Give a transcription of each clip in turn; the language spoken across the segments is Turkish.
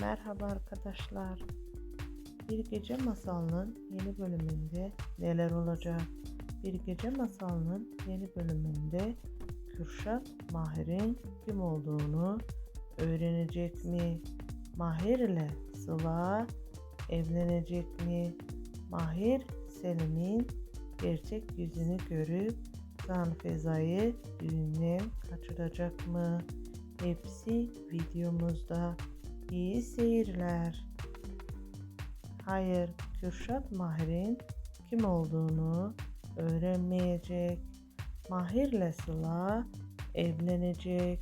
Merhaba arkadaşlar. Bir Gece Masalının yeni bölümünde neler olacak? Bir Gece Masalının yeni bölümünde Kürşat Mahir'in kim olduğunu öğrenecek mi? Mahir ile Sıla evlenecek mi? Mahir Selim'in gerçek yüzünü görüp Zanfeza'yı düğünden kaçıracak mı? Hepsi videomuzda. İyi seyirler. Hayır, Kürşat Mahir'in kim olduğunu öğrenmeyecek. Mahir'le Sıla evlenecek.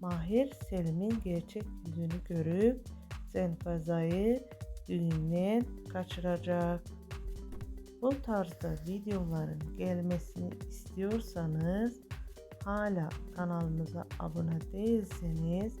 Mahir Selim'in gerçek yüzünü görüp Zenfaza'yı düğünden kaçıracak. Bu tarzda videoların gelmesini istiyorsanız hala kanalımıza abone değilseniz